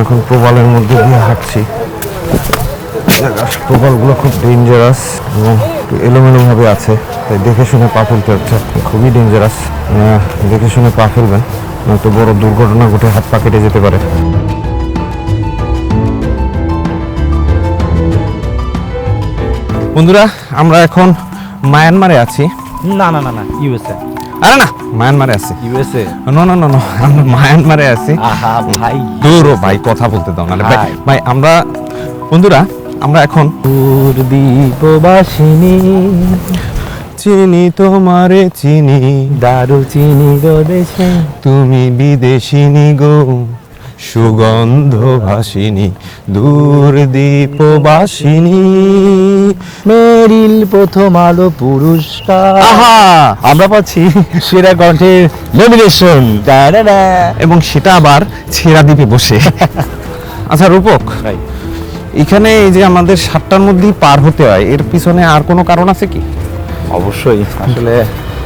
এখন প্রবালের মধ্যে দিয়ে হাঁটছি। প্রবালগুলো খুব ডেঞ্জারাস এবং একটু এলোমেলোভাবে আছে। তাই দেখে শুনে পা ফেলতে হচ্ছে। খুবই ডেঞ্জারাস দেখে শুনে পা ফেলবেন নয়তো বড় দুর্ঘটনা ঘটে হাত পা কেটে যেতে পারে। বন্ধুরা, আমরা এখন মায়ানমারে আছি। না না না না, ইউএসএ। আরে না মায়ানমারে আছি। USA? No no no no আমরা মায়ানমারে আছি। আহা ভাই। দূর ভাই কথা বলতে দাও না ভাই ভাই। আমরা বন্ধুরা আমরা এখন দীপবাসিনী চিনি তোমারে চিনি। দারু চিনি গো দেশে। তুমি বিদেশিনী গো। সুগন্ধ ভাসিনী দূর দীপবাসিনী মেরিল প্রথম আলো পুরস্কার। আহা! আমরা পাচ্ছি সেরা কণ্ঠের নমিনেশন এবং সেটা আবার ছেঁড়া দ্বীপে বসে। আচ্ছা রূপক ভাই এখানে এই যে আমাদের সাতটার মধ্যেই পার হতে হয় এর পিছনে আর কোনো কারণ আছে কি? অবশ্যই। আসলে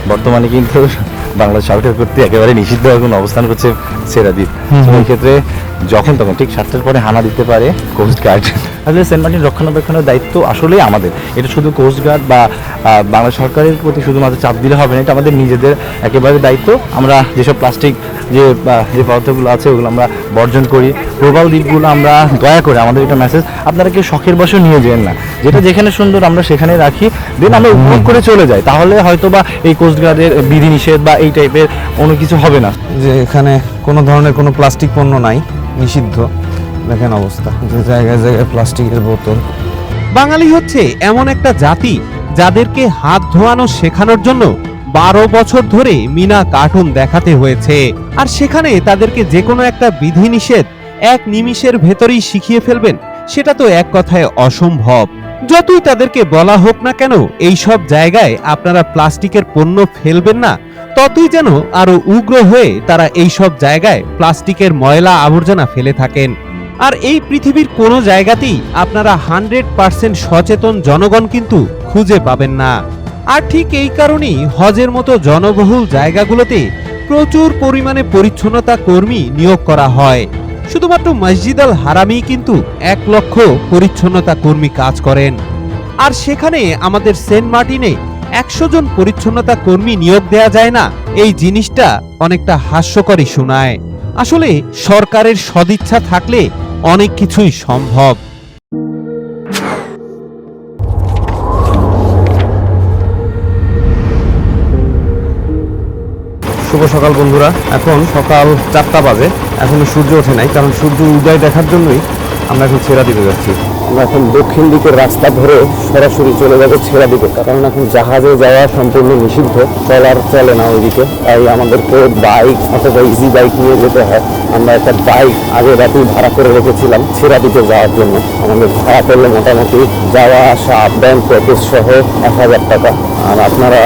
বর্তমানে কিন্তু বাংলাদেশ সরকার কর্তৃক একেবারে নিষিদ্ধ এখন অবস্থান করছে সেরাদ্বীপ। সেই ক্ষেত্রে যখন তখন, ঠিক সাতটার পরে হানা দিতে পারে কোস্ট গার্ড আসলে সেন্ট মার্টিন রক্ষণাবেক্ষণের দায়িত্ব আসলেই আমাদের। এটা শুধু কোস্ট গার্ড বা বাংলা সরকারের প্রতি শুধুমাত্র চাপ দিলে হবে না, এটা আমাদের নিজেদের একেবারে দায়িত্ব। আমরা যেসব প্লাস্টিক যে যে পদার্থগুলো আছে, ওগুলো আমরা বর্জন করি। প্রবাল দ্বীপগুলো আমরা দয়া করে, আমাদের একটা মেসেজ আপনারা কেউ শখের বসে নিয়ে যেন না। যেটা যেখানে সুন্দর আমরা সেখানে রাখি দেন আমরা উপভোগ করে চলে যাই। তাহলে হয়তো বা এই কোস্ট গার্ডের বিধিনিষেধ বা এই টাইপের কোনো কিছু হবে না। যে এখানে কোনো ধরনের কোনো প্লাস্টিক পণ্য নাই, নিষিদ্ধ। দেখেন অবস্থা, যে জায়গায় জায়গায় প্লাস্টিকের বোতল। বাঙালি হচ্ছে এমন একটা জাতি যাদেরকে হাত ধোয়ানো শেখানোর জন্য বারো বছর ধরে মিনা কার্টুন দেখাতে হয়েছে। আর সেখানে তাদেরকে যে কোনো একটা বিধিনিষেধ এক নিমিষের ভেতরেই শিখিয়ে ফেলবেন, সেটা তো এক কথায় অসম্ভব। যতই তাদেরকে বলা হোক না কেন, এই সব জায়গায় আপনারা প্লাস্টিকের পণ্য ফেলবেন না। ততই যেন আরও উগ্র হয়ে তারা এই সব জায়গায় প্লাস্টিকের ময়লা আবর্জনা ফেলে থাকেন। আর এই পৃথিবীর কোনো জায়গাতেই আপনারা হান্ড্রেড পার্সেন্ট সচেতন জনগণ কিন্তু খুঁজে পাবেন না। আর ঠিক এই কারণেই হজের মতো জনবহুল জায়গাগুলোতে প্রচুর পরিমাণে পরিচ্ছন্নতা কর্মী নিয়োগ করা হয়। শুধুমাত্র মসজিদ আল হারামেই কিন্তু এক লক্ষ পরিচ্ছন্নতা কর্মী কাজ করেন। আর সেখানে আমাদের সেন্ট মার্টিনে একশো জন পরিচ্ছন্নতা কর্মী নিয়োগ দেয়া যায় না, এই জিনিসটা অনেকটা হাস্যকরই শোনায়। আসলে সরকারের সদিচ্ছা থাকলে অনেক কিছুই সম্ভব। শুভ সকাল বন্ধুরা। এখন সকাল চারটা বাজে। এখনও সূর্য ওঠে নাই, কারণ সূর্য উদয় দেখার জন্যই আমরা এখন ছেড়া দিতে যাচ্ছি। এখন দক্ষিণ দিকের রাস্তা ধরে সরাসরি চলে যাব ছেড়া দিকে। কারণ এখন জাহাজে যাওয়া সম্পূর্ণ নিষিদ্ধ, চলার চলে না ওইদিকে। তাই আমাদেরকে বাইক অথবা ইজি বাইক নিয়ে যেতে হয়। আমরা একটা বাইক আগে রাতেই ভাড়া করে রেখেছিলাম ছেড়া দিতে যাওয়ার জন্য। আমাদের ভাড়া করলে মোটামুটি যাওয়া, আসা আপ ডাউন প্যাকেজ সহ এক হাজার টাকা। আর আপনারা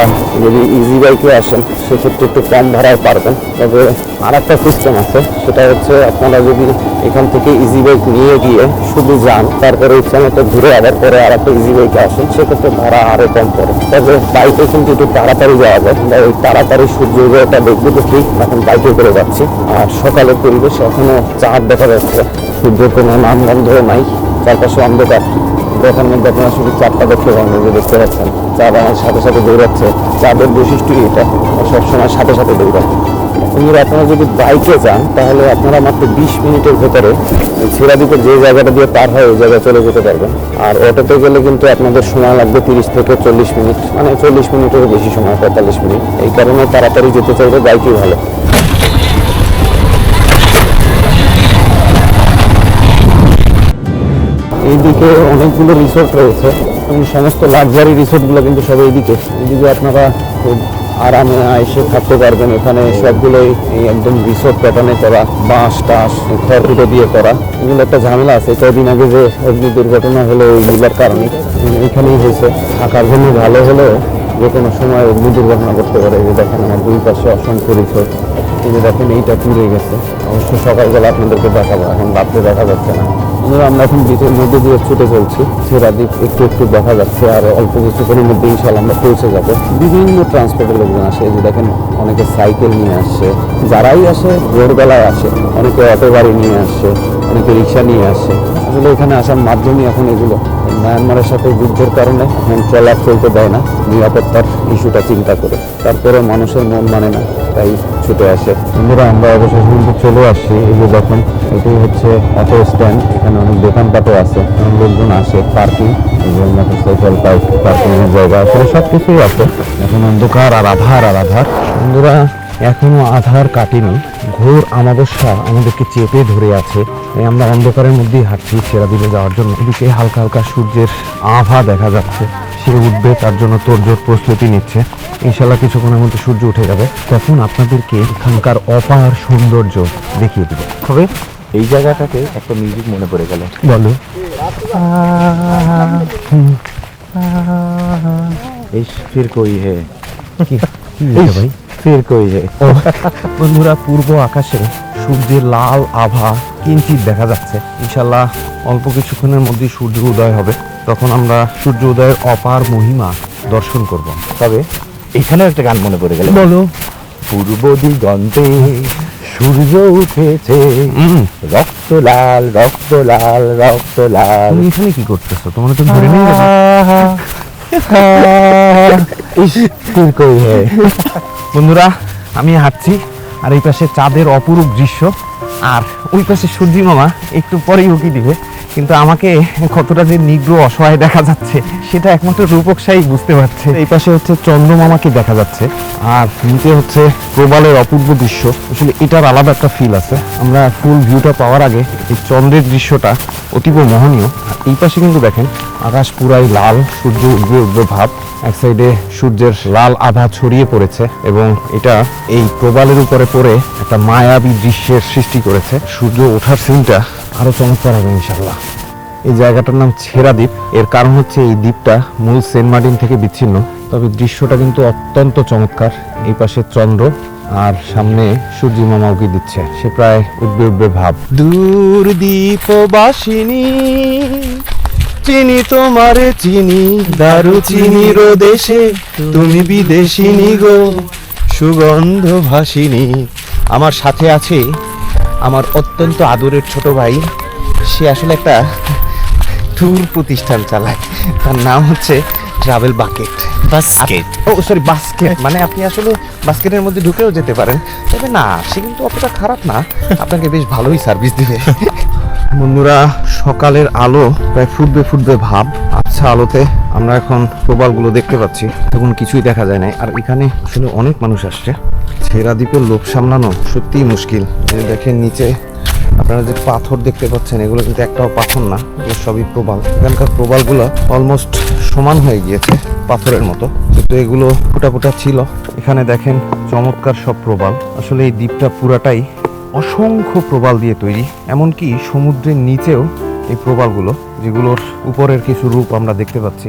যদি ইজি বাইকে আসেন, সেক্ষেত্রে একটু কম ভাড়ায় পারবেন। তবে আর একটা সিস্টেম আছে, সেটা হচ্ছে আপনারা যদি এখান থেকে ইজি বাইক নিয়ে গিয়ে শুধু যান, তারপরে ইচ্ছা মতো ঘুরে আবার পরে আর একটা ইজি বাইকে আসেন, সেক্ষেত্রে ভাড়া আরও কম পড়ে। তবে বাইকে কিন্তু একটু তাড়াতাড়ি যাওয়া যায় আমরা ওই তাড়াতাড়ি সূর্য উদয়টা দেখব তো ঠিক, এখন বাইকে করে যাচ্ছি। আর সকালের পরিবেশ এখনও চাঁদ দেখা যাচ্ছে, সূর্যের কোনো নাম গন্ধ নাই, চারপাশে অন্ধকার। দেখার মধ্যে আপনারা শুধু চারটা দেখতে পাবেন যে দেখতে পাচ্ছেন, চাঁদ আমার সাথে সাথে দৌড়াচ্ছে। চাঁদের বৈশিষ্ট্যই এটা, সবসময় সাথে সাথে দৌড়ায় কিন্তু আপনারা যদি বাইকে যান, তাহলে আপনারা মাত্র বিশ মিনিটের ভেতরে ছেড়া দিকে যে জায়গাটা দিয়ে পার হয়, ওই জায়গায় চলে যেতে পারবেন। আর অটোতে গেলে কিন্তু আপনাদের সময় লাগবে তিরিশ থেকে চল্লিশ মিনিট মানে চল্লিশ মিনিটেরও বেশি সময়, পঁয়তাল্লিশ মিনিট। এই কারণে তাড়াতাড়ি যেতে চাইলে বাইকই ভালো। এইদিকে অনেকগুলো রিসোর্ট রয়েছে। এবং সমস্ত লাক্সারি রিসোর্টগুলো কিন্তু সব এইদিকে। এইদিকে আপনারা খুব আরামে এসে থাকতে পারবেন। এখানে সবগুলোই একদম রিসোর্ট প্যাটার্নে করা, বাঁশ, টাস খড়কুটো দিয়ে করা। এগুলো একটা ঝামেলা আছে। কদিন আগে যে অগ্নি দুর্ঘটনা হলো ওইগুলোর কারণে এখানেই হয়েছে। থাকার জন্য ভালো হলেও যে কোনো সময় অগ্নি দুর্ঘটনা করতে পারে। যে দেখেন, আমার দুই পাশে অসংখ্য রিসোর্ট কিন্তু দেখেন, এইটা পুড়ে গেছে। অবশ্য সকালবেলা আপনাদেরকে দেখাবো, এখন রাত্রে দেখা যাচ্ছে না। বন্ধুরা, আমরা এখন বিচের মধ্যে দিয়ে ছুটে চলছি। সেরা দ্বীপ একটু একটু দেখা যাচ্ছে আর অল্প কিছুক্ষণের মধ্যে ইনশাল্লাহ আমরা পৌঁছে যাব। বিভিন্ন ট্রান্সপোর্টের লোকজন আসে যে দেখেন অনেকে সাইকেল নিয়ে আসছে যারাই আসে ভোরবেলায় আসে অনেকে অটো গাড়ি নিয়ে আসছে অনেকে রিক্সা নিয়ে আসে। আসলে এখানে আসার মাধ্যমে এখন এগুলো। মায়ানমারের সাথে যুদ্ধের কারণে এখন চলার চলতে দেয় না নিরাপত্তার ইস্যুটা চিন্তা করে। তারপরে মানুষের মন মানে না। তাই ছুটে আসে। বন্ধুরা, আমরা অবশেষে কিন্তু চলে আসছি এই যে দেখুন, এটি হচ্ছে অটো স্ট্যান্ড এখানে অনেক দোকানপাটও আছে। লোকজন আসে পার্কিং মোটরসাইকেল পার্কিং এর জায়গা, আসলে সব কিছুই আছে। এখন অন্ধকার আর আধার আর আধার। বন্ধুরা, এখনও আধার কাটেনি। ঘোর আমাবস্যা আমাদেরকে চেপে ধরে আছে। তাই আমরা অন্ধকারের মধ্যেই হাঁটছি সেরা সেরাদিলে যাওয়ার জন্য। এদিকে হালকা হালকা সূর্যের আভা দেখা যাচ্ছে। সে উঠবে তার জন্য তোরজোর প্রস্তুতি নিচ্ছে। ইনশাল্লাহ কিছুক্ষণের মধ্যে সূর্য উঠে যাবে। তখন আপনাদেরকে এখানকার অপার সৌন্দর্য দেখিয়ে দেবে। তবে এই জায়গাটাতে একটা মিউজিক মনে পড়ে গেল। বলো। ফির কই হে? ভাই? ফির কই হে? বন্ধুরা পূর্ব আকাশে সূর্যের লাল আভা কিঞ্চিত দেখা যাচ্ছে। ইনশাল্লাহ অল্প কিছুক্ষণের মধ্যেই সূর্য উদয় হবে। তখন আমরা সূর্য উদয়ের অপার মহিমা দর্শন করব। তবে এখানেও একটা গান মনে পড়ে গেল। বলো। পূর্ব দিগন্তে সূর্য উঠেছে। রক্ত লাল রক্ত লাল রক্ত লাল। এখানে কি করতেছো? তোমার তো ধরে নিয়ে হে? বন্ধুরা আমি হাঁটছি আর এই পাশে চাঁদের অপরূপ দৃশ্য আর ওই পাশে সূর্যি মামা একটু পরেই উকি দিবে। কিন্তু আমাকে কতটা যে নিগ্র অসহায় দেখা যাচ্ছে, সেটা একমাত্র রূপক সাই বুঝতে পারছে। এই পাশে হচ্ছে চন্দ্রমামাকে দেখা যাচ্ছে, আর নিচে হচ্ছে প্রবালের অপূর্ব দৃশ্য। আসলে এটার আলাদা একটা ফিল আছে। আমরা ফুল ভিউটা পাওয়ার আগে এই চন্দ্রের দৃশ্যটা অতীব মোহনীয়। এই পাশে কিন্তু দেখেন, আকাশ পুরাই লাল, সূর্য উঠবে উঠবে ভাব। এক সাইডে সূর্যের লাল আভা ছড়িয়ে পড়েছে এবং এটা এই প্রবালের উপরে পড়ে একটা মায়াবী দৃশ্যের সৃষ্টি করেছে। সূর্য ওঠার সিনটা আরও চমৎকার হবে ইনশাল্লাহ এই জায়গাটার নাম ছেড়া দ্বীপ। এর কারণ হচ্ছে এই দ্বীপটা মূল সেন্ট মার্টিন থেকে বিচ্ছিন্ন। তবে দৃশ্যটা কিন্তু অত্যন্ত চমৎকার। এই পাশে চন্দ্র আর সামনে সূর্যি মামা উকি দিচ্ছে। সে প্রায় উঠবে উঠবে ভাব। দূর দীপবাসিনী চিনি তোমারে চিনি, দারু চিনির দেশে। তুমি বিদেশিনী গো সুগন্ধ ভাসিনী আমার সাথে আছে আমার অত্যন্ত আদরের ছোট ভাই সে আসলে একটা ট্যুর প্রতিষ্ঠান চালায়। তার নাম হচ্ছে ট্রাভেল বাকেট বাস্কেট ও সরি বাস্কেট মানে আপনি আসলে বাস্কেটের মধ্যে ঢুকেও যেতে পারেন। তবে না সে কিন্তু অতটা খারাপ না। আপনাকে বেশ ভালোই সার্ভিস দিবে। বন্ধুরা সকালের আলো প্রায় ফুটবে ফুটবে ভাব। আচ্ছা আলোতে আমরা এখন প্রবালগুলো দেখতে পাচ্ছি। তখন কিছুই দেখা যায় না আর এখানে আসলে অনেক মানুষ আসছে। ছেড়া দ্বীপের লোক সামলানো সত্যিই মুশকিল। দেখেন নিচে, আপনারা যে পাথর দেখতে পাচ্ছেন, এগুলো কিন্তু একটাও পাথর না, এগুলো সবই প্রবাল। এখানকার প্রবালগুলো অলমোস্ট সমান হয়ে গিয়েছে পাথরের মতো। কিন্তু এগুলো ফুটা ফুটা ছিল। এখানে দেখেন চমৎকার সব প্রবাল। আসলে এই দ্বীপটা পুরাটাই অসংখ্য প্রবাল দিয়ে তৈরি। এমনকি সমুদ্রের নিচেও এই প্রবালগুলো, যেগুলোর উপরের কিছু রূপ আমরা দেখতে পাচ্ছি,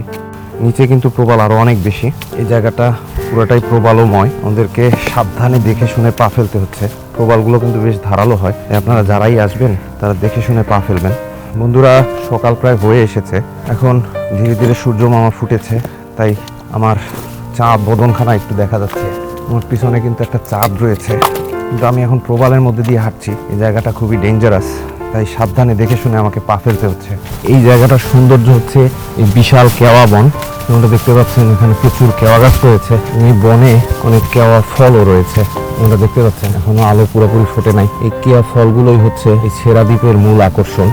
নিচে কিন্তু প্রবাল আরও অনেক বেশি। এই জায়গাটা পুরোটাই প্রবালময়। আমাদেরকে সাবধানে দেখে শুনে পা ফেলতে হচ্ছে। প্রবালগুলো কিন্তু বেশ ধারালো হয়। আপনারা যারাই আসবেন, তারা দেখে শুনে পা ফেলবেন। বন্ধুরা, সকাল প্রায় হয়ে এসেছে। এখন ধীরে ধীরে সূর্য মামা ফুটেছে, তাই আমার চাঁদ বদনখানা একটু দেখা যাচ্ছে। আমার পিছনে কিন্তু একটা চাঁদ রয়েছে। কিন্তু আমি এখন প্রবালের মধ্যে দিয়ে হাঁটছি। এই জায়গাটা খুবই ডেঞ্জারাস তাই সাবধানে দেখে শুনে আমাকে পা ফেলতে হচ্ছে। এই জায়গাটার সৌন্দর্য হচ্ছে এই বিশাল কেওয়া বন। তোমরা দেখতে পাচ্ছেন এখানে প্রচুর কেওয়া গাছ রয়েছে। এই বনে অনেক কেওয়া ফলও রয়েছে। তোমরা দেখতে পাচ্ছেন, এখনও আলো পুরোপুরি ফোটে নাই। এই কেয়া ফলগুলোই হচ্ছে এই ছেড়া দ্বীপের মূল আকর্ষণ।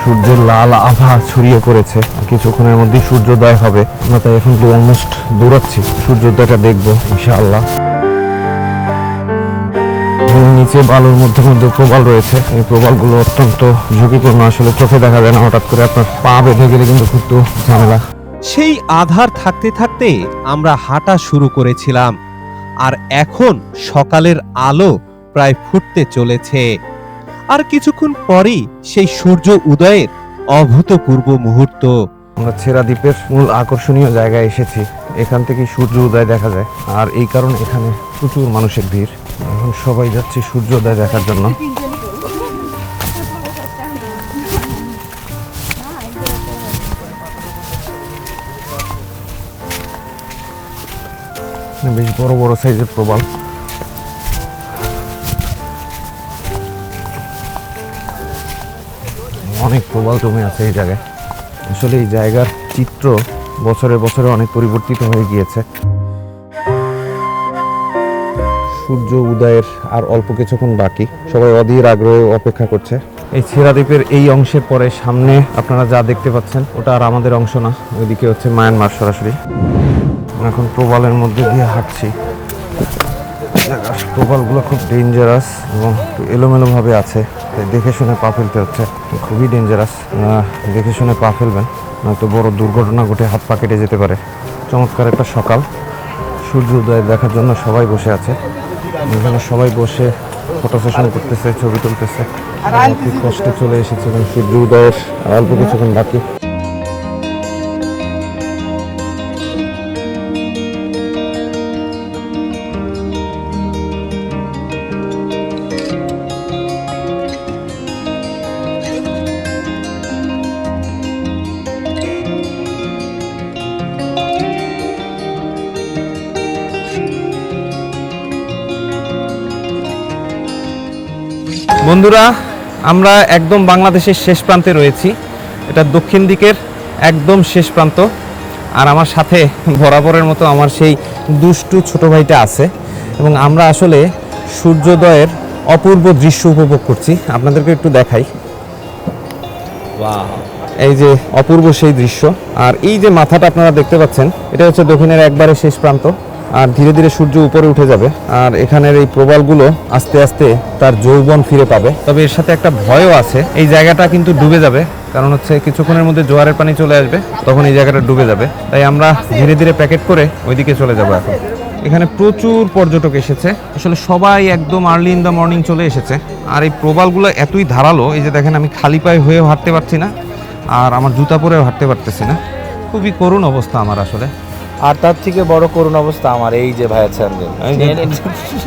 সূর্যের লাল আভা ছড়িয়ে পড়েছে। কিছুক্ষণের মধ্যেই সূর্যোদয় হবে। আমরা তাই এখন অলমোস্ট দৌড়াচ্ছি। সূর্যোদয়টা দেখব, ইনশাআল্লাহ। নিচে বালুর মধ্যে মধ্যে প্রবাল রয়েছে। এই প্রবালগুলো অত্যন্ত ঝুঁকিপূর্ণ। আসলে চোখে দেখা যায় না হঠাৎ করে আপনার পা বেঁধে গেলে কিন্তু খুব ঝামেলা। সেই আধার থাকতে থাকতে আমরা হাঁটা শুরু করেছিলাম আর এখন সকালের আলো প্রায় ফুটতে চলেছে। আর কিছুক্ষণ পরেই সেই সূর্য উদয়ের অভূতপূর্ব মুহূর্ত। আমরা ছেড়া দ্বীপের মূল আকর্ষণীয় জায়গায় এসেছি। এখান থেকেই সূর্য উদয় দেখা যায়। আর এই কারণে এখানে প্রচুর মানুষের ভিড়। সবাই যাচ্ছে সূর্যোদয় দেখার জন্য। বেশ বড় বড় সাইজের প্রবাল। অনেক প্রবাল জমে আছে এই জায়গায়। আসলে এই জায়গার চিত্র বছরে বছরে অনেক পরিবর্তিত হয়ে গিয়েছে। সূর্য, উদয়ের আর অল্প কিছুক্ষণ বাকি। সবাই অধীর আগ্রহে অপেক্ষা করছে। এই ছেড়া দ্বীপের এই অংশের পরে সামনে আপনারা যা দেখতে পাচ্ছেন, ওটা আর আমাদের অংশ না। ওইদিকে হচ্ছে মায়ানমার সরাসরি। এখন প্রবালের মধ্যে দিয়ে হাঁটছি। প্রবালগুলো খুব ডেঞ্জারাস এবং এলোমেলোভাবে আছে। তাই দেখে শুনে পা ফেলতে হচ্ছে। খুবই ডেঞ্জারাস দেখে শুনে পা ফেলবেন, নয়তো বড় দুর্ঘটনা ঘটে হাত পা কেটে যেতে পারে। চমৎকার একটা সকাল। সূর্য, উদয় দেখার জন্য সবাই বসে আছে। এখানে সবাই বসে ফটো সেশন করতেছে ছবি তুলতেছে। খুব কষ্টে চলে এসেছে এবং সূর্য উদয়ের আর অল্প কিছুক্ষণ বাকি। বন্ধুরা আমরা একদম বাংলাদেশের শেষ প্রান্তে রয়েছি। এটা দক্ষিণ দিকের একদম শেষ প্রান্ত। আর আমার সাথে বরাবরের মতো আমার সেই দুষ্টু ছোট ভাইটা আছে। এবং আমরা আসলে সূর্যোদয়ের অপূর্ব দৃশ্য উপভোগ করছি। আপনাদেরকে একটু দেখাই। এই যে অপূর্ব সেই দৃশ্য। আর এই যে মাথাটা আপনারা দেখতে পাচ্ছেন এটা হচ্ছে দক্ষিণের একবারে শেষ প্রান্ত। আর ধীরে ধীরে সূর্য উপরে উঠে যাবে। আর এখানের এই প্রবালগুলো আস্তে আস্তে তার যৌবন ফিরে পাবে। তবে এর সাথে একটা ভয়ও আছে। এই জায়গাটা কিন্তু ডুবে যাবে। কারণ হচ্ছে কিছুক্ষণের মধ্যে জোয়ারের পানি চলে আসবে, তখন এই জায়গাটা ডুবে যাবে। তাই আমরা ধীরে ধীরে প্যাকেট করে ওইদিকে চলে যাব এখন। এখানে প্রচুর পর্যটক এসেছে। আসলে সবাই একদম আর্লি ইন দ্য মর্নিং চলে এসেছে। আর এই প্রবালগুলো এতই ধারালো, এই যে দেখেন আমি খালি পায়ে হয়েও হাঁটতে পারছি না। আর আমার জুতা পরেও হাঁটতে পারতেছি না। খুবই করুণ অবস্থা আমার আসলে। আর তার থেকে বড় করুণ অবস্থা আমার এই যে ভাইয়ের স্যান্ডেল।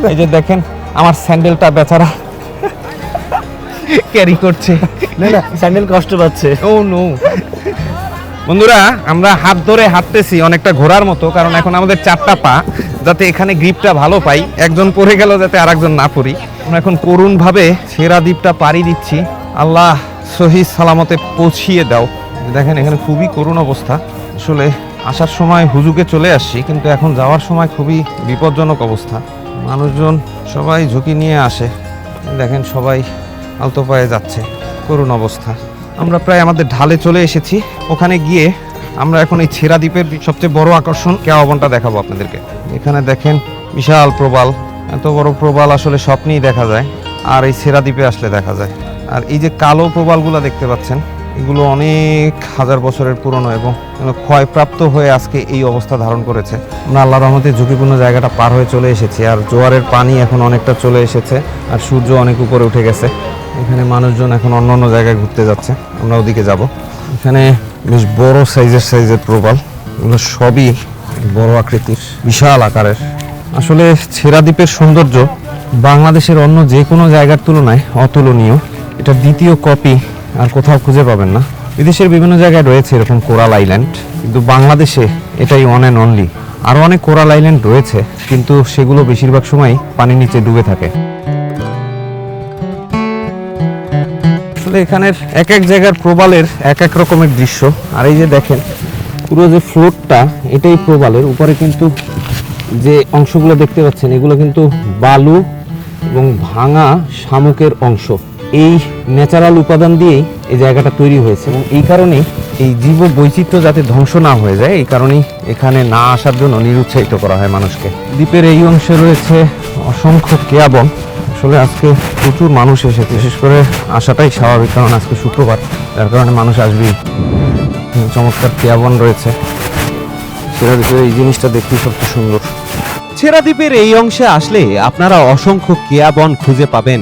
এই যে- দেখেন আমার স্যান্ডেলটা বেচারা ক্যারি করছে। না না স্যান্ডেল কষ্ট পাচ্ছে। ও নো বন্ধুরা আমরা হাত ধরে হাঁটতেছি অনেকটা ঘোরার মতো কারণ এখন আমাদের চারটা পা যাতে এখানে গ্রিপটা ভালো পাই। একজন পড়ে গেল যাতে আর একজন না পড়ি। আমরা এখন করুণভাবে সেরা দ্বীপটা পাড়ি দিচ্ছি। আল্লাহ সহি সালামতে পৌঁছিয়ে দাও। দেখেন এখানে খুবই করুণ অবস্থা। আসলে আসার সময় হুজুকে চলে আসছি, কিন্তু এখন যাওয়ার সময় খুবই বিপজ্জনক অবস্থা। মানুষজন সবাই ঝুঁকি নিয়ে আসে। দেখেন সবাই আলতো পায়ে যাচ্ছে, করুণ অবস্থা। আমরা প্রায় আমাদের ঢালে চলে এসেছি। ওখানে গিয়ে আমরা এখন এই ছেড়া দ্বীপের সবচেয়ে বড় আকর্ষণ কেওয়াবনটা দেখাবো আপনাদেরকে। এখানে দেখেন বিশাল প্রবাল। এত বড় প্রবাল আসলে স্বপ্নেই দেখা যায়, আর এই ছেড়া দ্বীপে আসলে দেখা যায়। আর এই যে কালো প্রবালগুলো দেখতে পাচ্ছেন এগুলো অনেক হাজার বছরের পুরনো এবং ক্ষয়প্রাপ্ত হয়ে আজকে এই অবস্থা ধারণ করেছে। আমরা আল্লাহ রহমতের ঝুঁকিপূর্ণ জায়গাটা পার হয়ে চলে এসেছি আর জোয়ারের পানি এখন অনেকটা চলে এসেছে আর সূর্য অনেক উপরে উঠে গেছে। এখানে মানুষজন এখন অন্য অন্য জায়গায় ঘুরতে যাচ্ছে। আমরা ওদিকে যাব। এখানে বেশ বড় সাইজের সাইজের প্রবাল। এগুলো সবই বড় আকৃতির, বিশাল আকারের। আসলে ছেড়া দ্বীপের সৌন্দর্য বাংলাদেশের অন্য যে কোনো জায়গার তুলনায় অতুলনীয়। এটা দ্বিতীয় কপি আর কোথাও খুঁজে পাবেন না। বিদেশের বিভিন্ন জায়গায় রয়েছে এরকম কোরাল আইল্যান্ড, কিন্তু বাংলাদেশে এটাই ওয়ান অ্যান্ড অনলি আরও অনেক কোরাল আইল্যান্ড রয়েছে, কিন্তু সেগুলো বেশিরভাগ সময় পানির নিচে ডুবে থাকে। আসলে এখানের এক এক জায়গার প্রবালের এক এক রকমের দৃশ্য। আর এই যে দেখেন, পুরো যে ফ্লোরটা এটাই প্রবালের। উপরে কিন্তু যে অংশগুলো দেখতে পাচ্ছেন, এগুলো কিন্তু বালু এবং ভাঙা শামুকের অংশ। এই ন্যাচারাল উপাদান দিয়েই এই জায়গাটা তৈরি হয়েছে এবং এই কারণেই এই জীব বৈচিত্র্য যাতে ধ্বংস না হয়ে যায়, এই কারণেই এখানে না আসার জন্য নিরুৎসাহিত করা হয় মানুষকে। দ্বীপের এই অংশে রয়েছে অসংখ্য কেয়াবন আসলে আজকে প্রচুর মানুষ এসেছে, বিশেষ করে আসাটাই স্বাভাবিক, কারণ আজকে শুক্রবার, যার কারণে মানুষ আসবেই। চমৎকার কেয়াবন রয়েছে। সেটা ভিতরে এই জিনিসটা দেখতেই সবচেয়ে সুন্দর। ছেড়া দ্বীপের এই অংশে আসলে আপনারা অসংখ্য কেয়া বন খুঁজে পাবেন।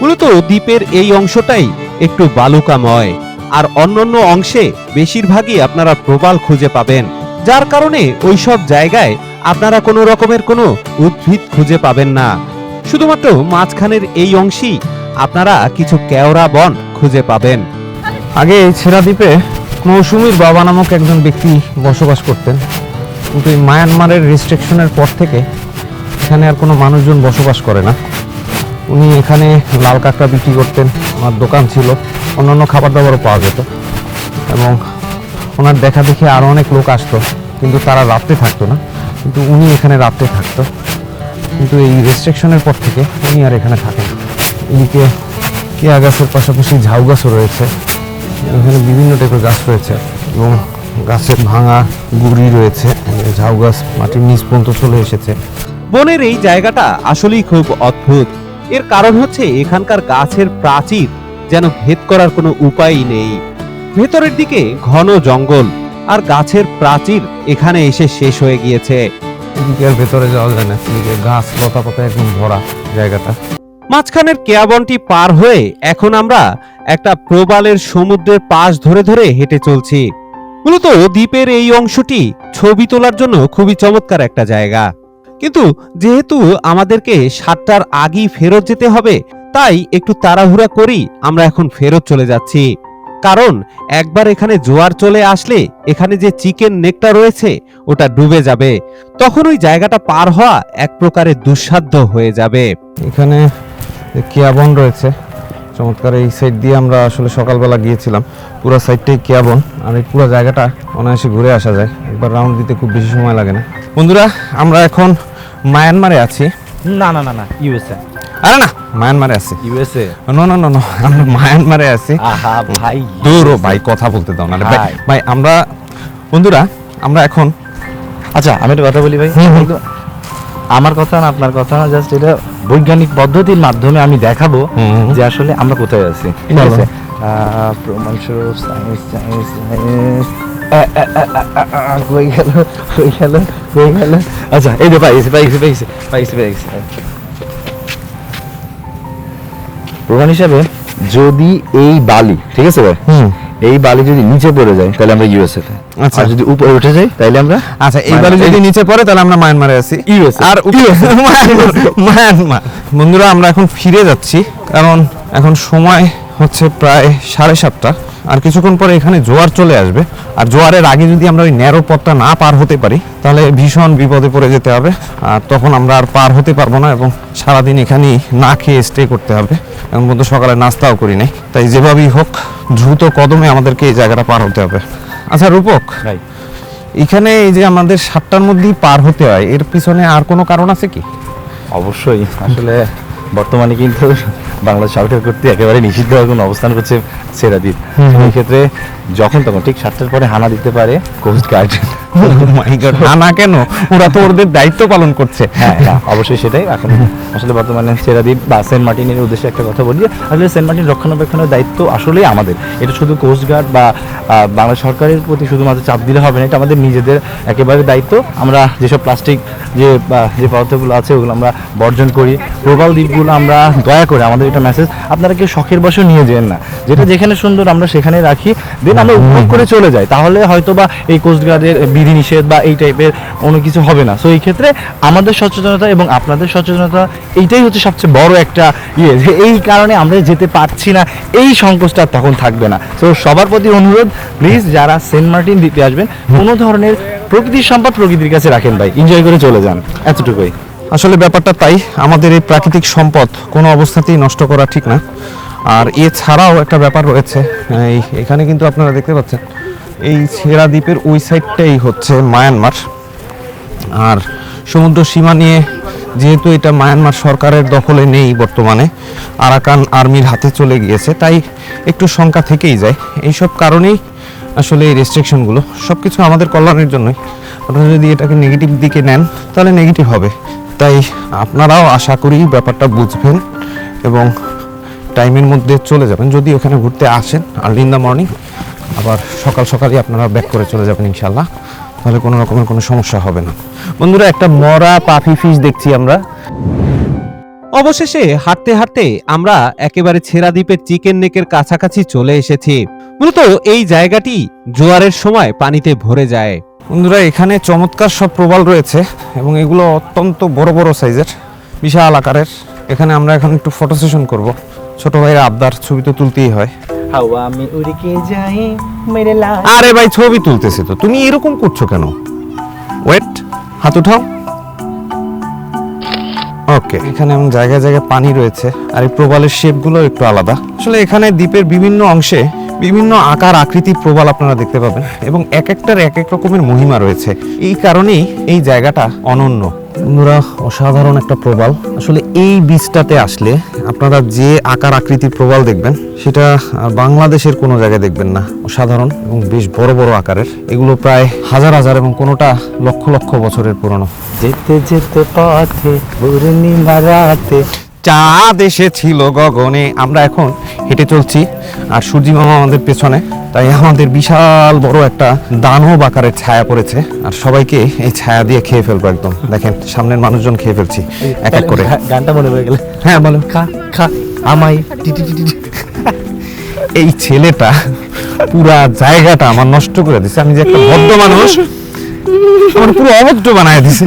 মূলত দ্বীপের এই অংশটাই একটু বালুকাময়। আর অন্যান্য অংশে বেশিরভাগই আপনারা প্রবাল খুঁজে পাবেন। যার কারণে ওইসব জায়গায় আপনারা কোনো রকমের কোনো উদ্ভিদ খুঁজে পাবেন না। শুধুমাত্র মাঝখানের এই অংশেই আপনারা কিছু কেওড়া বন খুঁজে পাবেন। আগে এই ছেড়া দ্বীপে মৌসুমীর বাবা নামক একজন ব্যক্তি বসবাস করতেন। কিন্তু এই মায়ানমারের রেস্ট্রিকশনের পর থেকে এখানে আর কোনো মানুষজন বসবাস করে না। উনি এখানে লাল কাঁকড়া বিক্রি করতেন আমার দোকান ছিল। অন্যান্য খাবার দাবারও পাওয়া যেত। এবং ওনার দেখা দেখি আরও অনেক লোক আসতো, কিন্তু তারা রাত্রে থাকতো না। কিন্তু উনি এখানে রাত্রে থাকতো। কিন্তু এই রেস্ট্রিকশনের পর থেকে উনি আর এখানে থাকেন। এদিকে কেয়া গাছের পাশাপাশি ঝাউ গাছও রয়েছে। এখানে বিভিন্ন টাইপের গাছ রয়েছে এবং গাছের ভাঙা গুড়ি রয়েছে। ঝাউ গাছ মাটির নিচ পর্যন্ত চলে এসেছে। বনের এই জায়গাটা আসলেই খুব অদ্ভুত। এর কারণ হচ্ছে এখানকার গাছের প্রাচীর যেন ভেদ করার কোনো উপায়ই নেই। ভেতরের দিকে ঘন জঙ্গল আর গাছের প্রাচীর এখানে এসে শেষ হয়ে গিয়েছে। ভেতরে যাওয়া যায় না এদিকে গাছ লতা পাতা একদম ভরা জায়গাটা। মাঝখানের কেয়াবনটি পার হয়ে এখন আমরা একটা প্রবালের সমুদ্রের পাশ ধরে ধরে হেঁটে চলছি। মূলত দ্বীপের এই অংশটি ছবি তোলার জন্য খুবই চমৎকার একটা জায়গা। কিন্তু যেহেতু আমাদেরকে সাতটার আগেই ফেরত যেতে হবে, তাই একটু তাড়াহুড়া করি আমরা এখন ফেরত চলে যাচ্ছি। কারণ একবার এখানে জোয়ার চলে আসলে এখানে যে চিকেন নেকটা রয়েছে, ওটা ডুবে যাবে। তখন ওই জায়গাটা পার হওয়া এক প্রকারের দুঃসাধ্য হয়ে যাবে। এখানে কেয়াবন রয়েছে, চমৎকার এই সাইড দিয়ে আমরা আসলে সকালবেলা গিয়েছিলাম। পুরো সাইডটাই কেয়াবন, আর এই পুরো জায়গাটা অনায়াসে ঘুরে আসা যায়। একবার রাউন্ড দিতে খুব বেশি সময় লাগে না। বন্ধুরা, আমরা এখন মায়ানমারে আছি। না না না না ইউএসএ। আরে না মায়ানমারে আছি। USA? No no no no আমরা মায়ানমারে আছি। আহা ভাই। দূরও ভাই কথা বলতে দাও না ভাই আমরা বন্ধুরা আমরা এখন আচ্ছা আমি একটা কথা বলি ভাই। আমার কথা না আপনার কথা না জাস্ট এটা বৈজ্ঞানিক পদ্ধতির মাধ্যমে আমি দেখাবো যে আসলে আমরা কোথায় আছি। ঠিক। আছে? প্রমাণ স্বরূপ সায়েন্স সায়েন্স সায়েন্স কই গেল কই গেল কই গেল আচ্ছা এই যে পাইছি পাইছি পাইছি পাইছি পাইছি প্রমাণ হিসাবে যদি এই বালি ঠিক আছে ভাই? হুম। এই বালি যদি নিচে পড়ে যায় তাহলে আমরা ইউএসএ তে। আচ্ছা। যদি উপরে উঠে যায় তাহলে আমরা আচ্ছা এইবারে মায়ানমার। যদি নিচে পড়ে তাহলে আমরা মায়ানমারে আছি। USA আর মায়ানমার বন্ধুরা আমরা এখন ফিরে যাচ্ছি কারণ এখন সময় হচ্ছে প্রায় সাড়ে সাতটা। আর কিছুক্ষণ পরে এখানে জোয়ার চলে আসবে। আর জোয়ারের আগে যদি আমরা ওই ন্যারো পথটা না পার হতে পারি তাহলে ভীষণ বিপদে পড়ে যেতে হবে। আর তখন আমরা আর পার হতে পারব না এবং সারাদিন এখানেই না খেয়ে স্টে করতে হবে। এখন পর্যন্ত সকালে নাস্তাও করি নাই। তাই যেভাবেই হোক দ্রুত কদমে আমাদেরকে এই জায়গাটা পার হতে হবে। আচ্ছা রূপক এখানে এই যে আমাদের সাতটার মধ্যেই পার হতে হয় এর পিছনে আর কোনো কারণ আছে কি? অবশ্যই। আসলে বর্তমানে কিন্তু বাংলাদেশ সরকার করতে একেবারে নিষিদ্ধ এখন অবস্থান করছে সেরাদ্বীপ। সেই ক্ষেত্রে যখন তখন ঠিক সাতটার পরে হানা দিতে পারে কোস্ট গার্ড মাই গড না কেন? ওরা তো ওদের দায়িত্ব পালন করছে। হ্যাঁ না অবশ্যই সেটাই। এখন আসলে বর্তমানে সেরাদ্বীপ বা সেন্ট মার্টিনের উদ্দেশ্যে একটা কথা বলি আসলে সেন্ট মার্টিন রক্ষণাবেক্ষণের দায়িত্ব আসলেই আমাদের। এটা শুধু কোস্ট গার্ড বা বাংলা সরকারের প্রতি শুধুমাত্র চাপ দিলে হবে না এটা আমাদের নিজেদের একেবারে দায়িত্ব। আমরা যেসব প্লাস্টিক যে যে পদার্থগুলো আছে ওগুলো আমরা বর্জন করি। প্রবাল দ্বীপগুলো আমরা দয়া করে আমাদের এটা মেসেজ আপনারা কেউ শখের বসেও নিয়ে যেন না। যেটা যেখানে সুন্দর আমরা সেখানে রাখি। দেন আমরা উপভোগ করে চলে যাই। তাহলে হয়তো বা এই কোস্ট গার্ডের বিধিনিষেধ বা এই টাইপের কোনো কিছু হবে না। সো এই ক্ষেত্রে আমাদের সচেতনতা এবং আপনাদের সচেতনতা এইটাই হচ্ছে সবচেয়ে বড় একটা ইয়ে। যে এই কারণে আমরা যেতে পারছি না এই সংকোচটা তখন থাকবে না। তো সবার প্রতি অনুরোধ প্লিজ যারা সেন্ট মার্টিন দিতে আসবেন কোনো ধরনের প্রকৃতির সম্পদ প্রকৃতির কাছে রাখেন ভাই। এনজয় করে চলে যান এতটুকুই। আসলে ব্যাপারটা তাই আমাদের এই প্রাকৃতিক সম্পদ কোনো অবস্থাতেই নষ্ট করা ঠিক না। আর এছাড়াও একটা ব্যাপার রয়েছে, এই এখানে কিন্তু আপনারা দেখতে পাচ্ছেন, এই ছেড়া দ্বীপের ওই সাইডটাই হচ্ছে মায়ানমার। আর সমুদ্র সীমা নিয়ে যেহেতু এটা মায়ানমার সরকারের দখলে নেই বর্তমানে, আরাকান আর্মির হাতে চলে গিয়েছে, তাই একটু শঙ্কা থেকেই যায়। এইসব কারণেই আসলে এই রেস্ট্রিকশনগুলো সব কিছু আমাদের কল্যাণের জন্যই। আপনারা যদি এটাকে নেগেটিভ দিকে নেন, তাহলে নেগেটিভ হবে। তাই আপনারাও আশা করি ব্যাপারটা বুঝবেন এবং টাইমের মধ্যে চলে যাবেন। যদি ওখানে ঘুরতে আসেন আর্লি ইন দ্য মর্নিং আবার সকাল সকালই আপনারা ব্যাক করে চলে যাবেন ইনশাল্লাহ তাহলে কোনো রকমের কোনো সমস্যা হবে না। বন্ধুরা, একটা মরা পাফি ফিশ দেখছি আমরা। অবশেষে হাঁটতে হাঁটতে আমরা একেবারে ছেঁড়া দ্বীপের চিকেন নেকের কাছাকাছি চলে এসেছি। মূলত এই জায়গাটি জোয়ারের সময় পানিতে ভরে যায়। বন্ধুরা, এখানে চমৎকার সব প্রবাল রয়েছে এবং এগুলো অত্যন্ত বড় বড় সাইজের, বিশাল আকারের। এখানে আমরা এখন একটু ফটো সেশন করব। ছোট ভাইয়ের আবদার ছবি তো তুলতেই হয়। হাওয়া মে উড় যাই মেরে লা আরে ভাই ছবি তুলতেছে তো। তুমি এরকম করছ কেন? ওয়েট হাত উঠাও। ওকে এখানে এমন জায়গায় জায়গায় পানি রয়েছে আর এই প্রবালের শেপগুলো একটু আলাদা। আসলে এখানে দ্বীপের বিভিন্ন অংশে বিভিন্ন আকার আকৃতি প্রবাল আপনারা দেখতে পাবেন এবং এক একটার এক এক রকমের মহিমা রয়েছে। এই কারণেই এই জায়গাটা অনন্য। বন্ধুরা অসাধারণ একটা প্রবাল। আসলে এই বীজটাতে আসলে আপনারা যে আকার আকৃতির প্রবাল দেখবেন, সেটা বাংলাদেশের কোনো জায়গায় দেখবেন না। অসাধারণ এবং বেশ বড় বড় আকারের। এগুলো প্রায় হাজার হাজার এবং কোনোটা লক্ষ লক্ষ বছরের পুরনো। যেতে যেতে পথে চাঁদ এসেছিল গগনে। আমরা এখন হেঁটে চলছি আর সূর্যি মামা আমাদের পেছনে। তাই আমাদের বিশাল বড় একটা দানব আকারের ছায়া পড়েছে আর সবাইকে এই ছায়া দিয়ে খেয়ে ফেলব একদম। দেখেন সামনের মানুষজন খেয়ে ফেলছি এক এক করে। গানটা মনে পড়ে গেলে। হ্যাঁ বলো। খা খা আমায় টি। এই ছেলেটা পুরা জায়গাটা আমার নষ্ট করে দিছে। আমি যে একটা ভদ্র মানুষ আমার পুরো অভদ্র বানায় দিছে।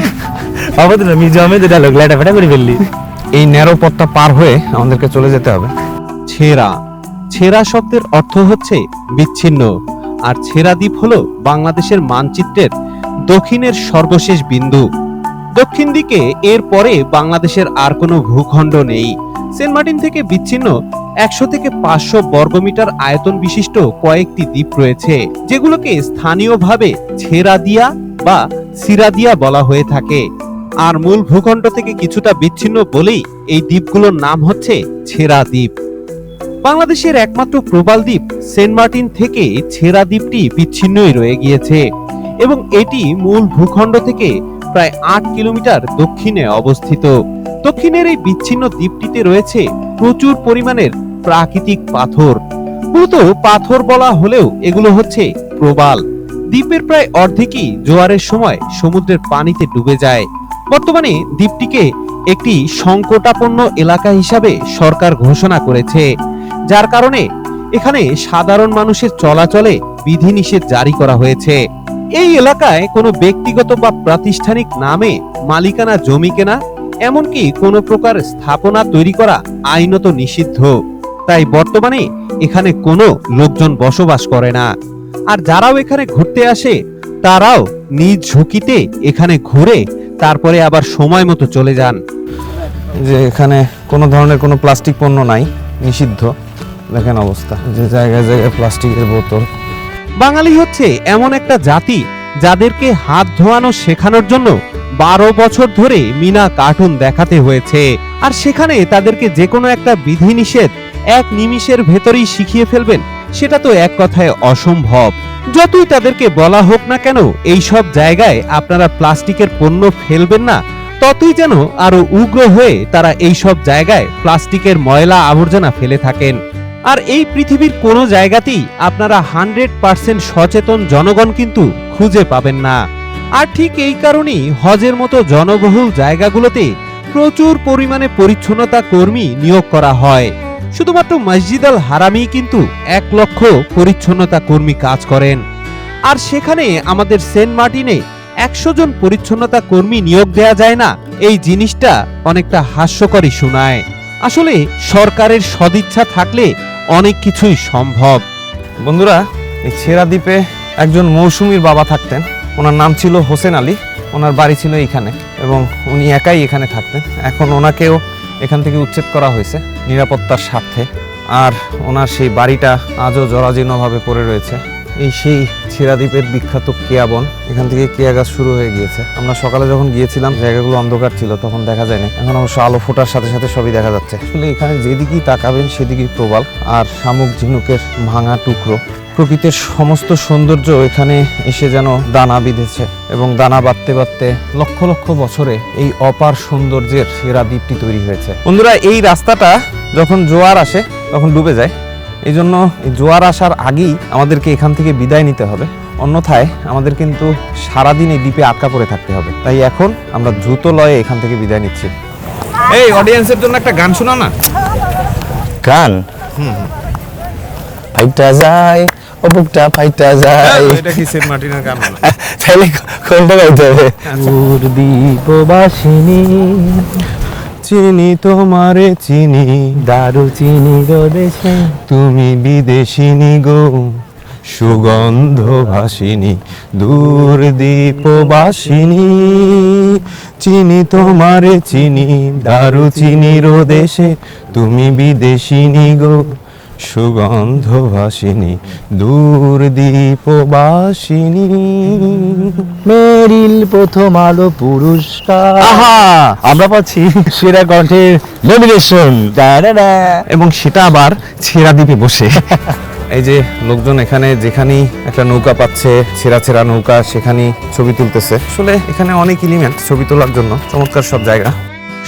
না মির্জা আহমেদের ডায়লগ লাইটা ফেটা করে ফেললি। এই ন্যারো পথটা পার হয়ে আমাদেরকে চলে যেতে হবে। ছেঁড়া। ছেঁড়া শব্দের অর্থ হচ্ছে বিচ্ছিন্ন। আর ছেঁড়া দ্বীপ হলো বাংলাদেশের মানচিত্রের দক্ষিণের সর্বশেষ বিন্দু। দক্ষিণ দিকে এর পরে বাংলাদেশের আর কোনো ভূখণ্ড নেই। সেন্ট মার্টিন থেকে বিচ্ছিন্ন একশো থেকে পাঁচশো বর্গমিটার আয়তন বিশিষ্ট কয়েকটি দ্বীপ রয়েছে, যেগুলোকে স্থানীয়ভাবে ছেড়াদিয়া বা সিরাদিয়া বলা হয়ে থাকে। আর মূল ভূখণ্ড থেকে কিছুটা বিচ্ছিন্ন বলেই এই দ্বীপগুলোর নাম হচ্ছে ছেড়া দ্বীপ। বাংলাদেশের একমাত্র প্রবাল দ্বীপ, সেন্ট মার্টিন থেকে ছেড়া দ্বীপটি বিচ্ছিন্নই রয়ে গিয়েছে এবং এটি মূল ভূখণ্ড থেকে প্রায় আট কিলোমিটার দক্ষিণে অবস্থিত। দক্ষিণের এই বিচ্ছিন্ন দ্বীপটিতে রয়েছে প্রচুর পরিমাণের প্রাকৃতিক পাথর। মূলত পাথর বলা হলেও এগুলো হচ্ছে প্রবাল। দ্বীপের প্রায় অর্ধেকই জোয়ারের সময় সমুদ্রের পানিতে ডুবে যায়। বর্তমানে দ্বীপটিকে একটি সংকটাপন্ন এলাকা হিসাবে সরকার ঘোষণা করেছে, যার কারণে এখানে সাধারণ মানুষের চলাচলে বিধিনিষেধ জারি করা হয়েছে। এই এলাকায় কোনো ব্যক্তিগত বা প্রাতিষ্ঠানিক নামে মালিকানা জমি কেনা, এমনকি কোনো প্রকার স্থাপনা তৈরি করা আইনত নিষিদ্ধ। তাই বর্তমানে এখানে কোনো লোকজন বসবাস করে না। আর যারাও এখানে ঘুরতে আসে, তারাও নিজ ঝুঁকিতে এখানে ঘুরে তারপরে আবার সময় মতো চলে যান। যে এখানে কোনো ধরনের কোনো প্লাস্টিক পণ্য নাই নিষিদ্ধ। দেখেন অবস্থা। যে জায়গায় জায়গায় প্লাস্টিকের বোতল। বাঙালি হচ্ছে এমন একটা জাতি যাদেরকে হাত ধোয়ানো শেখানোর জন্য বারো বছর ধরে মিনা কার্টুন দেখাতে হয়েছে। আর সেখানে তাদেরকে যে কোনো একটা বিধিনিষেধ এক নিমিষের ভেতরেই শিখিয়ে ফেলবেন সেটা তো এক কথায় অসম্ভব। যতই তাদেরকে বলা হোক না কেন এই সব জায়গায় আপনারা প্লাস্টিকের পণ্য ফেলবেন না, ততই যেন আরও উগ্র হয়ে তারা এই সব জায়গায় প্লাস্টিকের ময়লা আবর্জনা ফেলে থাকেন। আর এই পৃথিবীর কোনো জায়গাতেই আপনারা হান্ড্রেড পার্সেন্ট সচেতন জনগণ কিন্তু খুঁজে পাবেন না। আর ঠিক এই কারণেই হজের মতো জনবহুল জায়গাগুলোতে প্রচুর পরিমাণে পরিচ্ছন্নতা কর্মী নিয়োগ করা হয়। শুধুমাত্র মসজিদ আল হারামি কিন্তু এক লক্ষ পরিচ্ছন্নতা কর্মী কাজ করেন। আর সেখানে আমাদের সেন্ট মার্টিনে একশো জন পরিচ্ছন্নতা কর্মী নিয়োগ দেয়া যায় না, এই জিনিসটা অনেকটা হাস্যকরই শোনায়। আসলে সরকারের সদিচ্ছা থাকলে অনেক কিছুই সম্ভব। বন্ধুরা, এই ছেড়া দ্বীপে একজন মৌসুমীর বাবা থাকতেন। ওনার নাম ছিল হোসেন আলী, ওনার বাড়ি ছিল এখানে এবং উনি একাই এখানে থাকতেন। এখন ওনাকেও এখান থেকে উচ্ছেদ করা হয়েছে নিরাপত্তার স্বার্থে। আর ওনার সেই বাড়িটা আজও জরাজীর্ণভাবে পড়ে রয়েছে। এই সেই ছেড়া দ্বীপের বিখ্যাত কেয়া বন, এখান থেকে কেয়া গাছ শুরু হয়ে গিয়েছে। আমরা সকালে যখন গিয়েছিলাম, জায়গাগুলো অন্ধকার ছিল, তখন দেখা যায়নি। এখন অবশ্য আলো ফোটার সাথে সাথে সবই দেখা যাচ্ছে। আসলে এখানে যেদিকেই তাকাবেন, সেদিকেই প্রবাল। আর শামুক ঝিনুকের ভাঙা টুকরো। প্রকৃতির সমস্ত সৌন্দর্য এখানে এসে যেন দানা বিঁধেছে এবং দানা বাঁধতে বাঁধতে লক্ষ লক্ষ বছরে এই অপার সৌন্দর্যের সেরা দ্বীপটি তৈরি হয়েছে। বন্ধুরা এই রাস্তাটা যখন জোয়ার আসে তখন ডুবে যায়। এই জন্য জোয়ার আসার আগেই আমাদেরকে এখান থেকে বিদায় নিতে হবে। অন্যথায় আমাদের কিন্তু সারাদিন এই দ্বীপে আটকা পড়ে থাকতে হবে। তাই এখন আমরা দ্রুত লয়ে এখান থেকে বিদায় নিচ্ছি। এই অডিয়েন্সের জন্য একটা গান শোনা না। গান? ফাইটা যায়। বুকটা ফাইটা যায়। এটা কি সেন্ট মার্টিনের গান তাহলে কোনটা গাইতে হবে। পূর্বীপবাসিনী চিনি তোমারে চিনি। দারু চিনি গো দেশে। তুমি বিদেশিনী গো সুগন্ধ ভাসিনী দূর দীপবাসিনী চিনি তোমারে চিনি দারু চিনির দেশে। তুমি বিদেশিনী গো সুগন্ধ ভাসিনী দূর দীপবাসিনী মেরিল প্রথম আলো পুরস্কার। আহা! আমরা পাচ্ছি সেরা কণ্ঠের নমিনেশন এবং সেটা আবার ছেঁড়া দ্বীপে বসে। এই যে লোকজন এখানে যেখানেই একটা নৌকা পাচ্ছে ছেঁড়া ছেঁড়া নৌকা সেখানেই ছবি তুলতেছে। আসলে এখানে অনেক এলিমেন্ট ছবি তোলার জন্য চমৎকার সব জায়গা।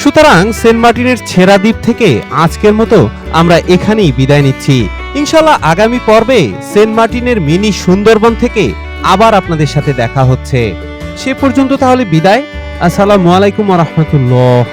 সুতরাং সেন্ট মার্টিনের ছেঁড়া দ্বীপ থেকে আজকের মতো আমরা এখানেই বিদায় নিচ্ছি। ইনশাল্লাহ আগামী পর্বে সেন্ট মার্টিনের মিনি সুন্দরবন থেকে আবার আপনাদের সাথে দেখা হচ্ছে। সে পর্যন্ত তাহলে বিদায়। আসসালামু আলাইকুম রহমতুল্লাহ।